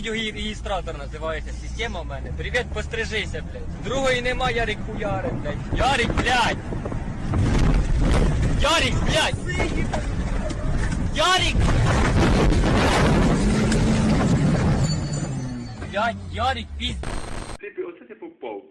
Відеореєстратор називається система в мене. Привіт, пострижися, блядь. Другої нема, Ярик хуяри, блядь. Ярик, блядь. Ярик, блядь. Ярик. Блядь, Ярик, пізд... Ти, оце ти попав.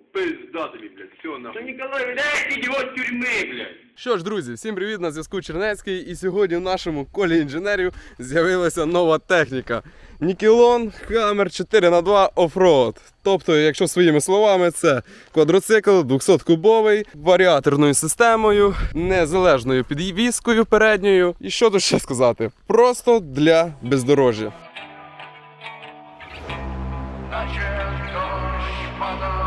Тобі, блядь, все нахуй. Та Ніколай, блядь, ідіот тюрми, блядь. Що ж, друзі, всім привіт на зв'язку Чернецький. І сьогодні в нашому колі інженерів з'явилася нова техніка. Нікелон Hammer 4 х 2 Offroad. Тобто, якщо своїми словами, це квадроцикл 200-кубовий, варіаторною системою, незалежною підвіскою передньою. І що тут ще сказати? Просто для бездорожжя. Наче дощ падав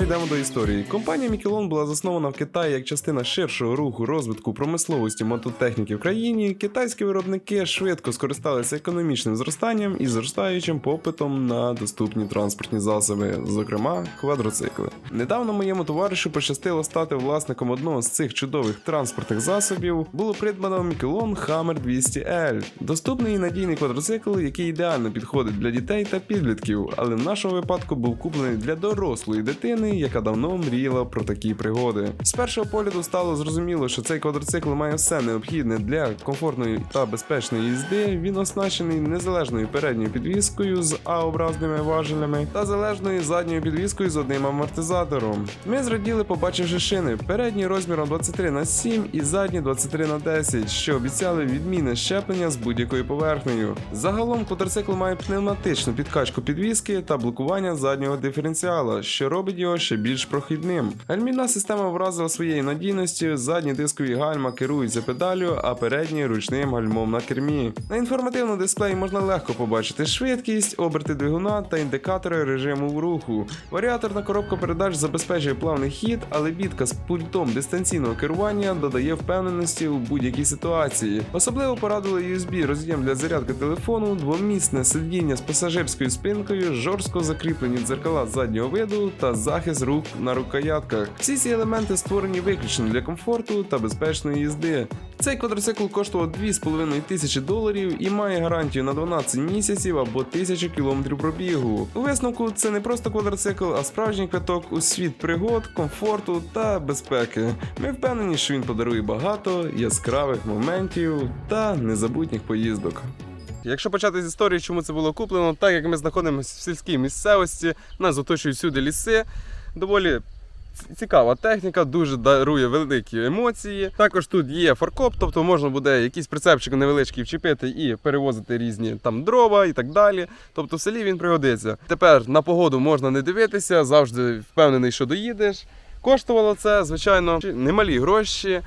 перейдемо до історії. Компанія Мікелон була заснована в Китаї як частина ширшого руху розвитку промисловості мототехніки в країні. Китайські виробники швидко скористалися економічним зростанням і зростаючим попитом на доступні транспортні засоби, зокрема квадроцикли. Недавно моєму товаришу пощастило стати власником одного з цих чудових транспортних засобів. Було придбано Мікелон Hammer 200L. Доступний і надійний квадроцикл, який ідеально підходить для дітей та підлітків, але в нашому випадку був куплений для дорослої дитини, яка давно мріяла про такі пригоди. З першого погляду стало зрозуміло, що цей квадроцикл має все необхідне для комфортної та безпечної їзди. Він оснащений незалежною передньою підвіскою з А-образними важелями та залежною задньою підвіскою з одним амортизатором. Ми зраділи, побачивши шини передні розміром 23 на 7 і задні 23 на 10, що обіцяли відмінне щеплення з будь-якою поверхнею. Загалом квадроцикл має пневматичну підкачку підвіски та блокування заднього диференціала, що робить його ще більш прохідним. Гальмівна система вразила своєю надійністю, задні дискові гальма керуються педалю, а передні ручним гальмом на кермі. На інформативному дисплеї можна легко побачити швидкість, оберти двигуна та індикатори режиму руху. Варіаторна коробка передач забезпечує плавний хід, але бітка з пультом дистанційного керування додає впевненості у будь-якій ситуації. Особливо порадили USB роз'єм для зарядки телефону, двомісне сидіння з пасажирською спинкою, жорстко закріплені дзеркала заднього виду та захист рук на рукоятках. Всі ці елементи створені виключно для комфорту та безпечної їзди. Цей квадроцикл коштував 2,5 тисячі доларів і має гарантію на 12 місяців або 1000 кілометрів пробігу. У висновку це не просто квадроцикл, а справжній квиток у світ пригод, комфорту та безпеки. Ми впевнені, що він подарує багато яскравих моментів та незабутніх поїздок. Якщо почати з історії, чому це було куплено, так як ми знаходимося в сільській місцевості, нас оточують всюди ліси, доволі цікава техніка, дуже дарує великі емоції. Також тут є фаркоп, тобто можна буде якийсь прицепчик невеличкий вчепити і перевозити різні там дрова і так далі. Тобто в селі він пригодиться. Тепер на погоду можна не дивитися, завжди впевнений, що доїдеш. Коштувало це, звичайно, немалі гроші,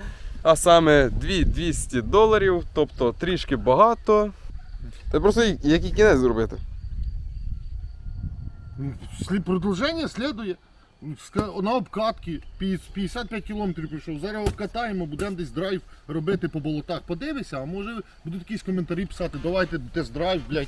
а саме 2200 доларів, тобто трішки багато. Та просто який кінець зробити. Слід- Продовження слідує. На обкатки 55 кілометрів прийшов. Зараз обкатаємо, будемо десь драйв робити по болотах. Подивися, а може будуть якісь коментарі писати, давайте тест-драйв, блядь.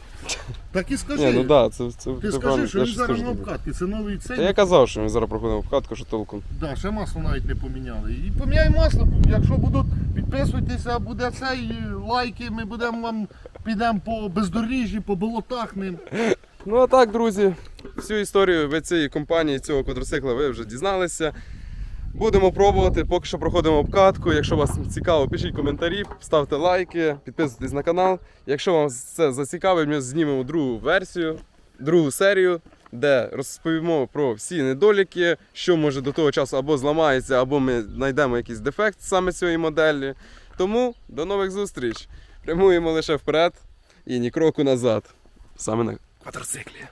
Так і скажи. Ні, ну да, це, це Ти це скажи, що він зараз на обкатки. Це новий Та цей. я казав, що ми зараз проходимо обкатку, що толком. Да, ще масло навіть не поміняли. І поміняй масло, якщо будуть підписуйтеся, буде цей лайки, ми будемо вам підемо по бездоріжжі, по болотах ним. Ну а так, друзі, всю історію від цієї компанії, цього квадроцикла ви вже дізналися. Будемо пробувати, поки що проходимо обкатку. Якщо вас цікаво, пишіть коментарі, ставте лайки, підписуйтесь на канал. Якщо вам це зацікавить, ми знімемо другу версію, другу серію, де розповімо про всі недоліки, що може до того часу або зламається, або ми знайдемо якийсь дефект саме цієї моделі. Тому до нових зустріч! Прямуємо лише вперед і ні кроку назад. Саме на квадроциклі.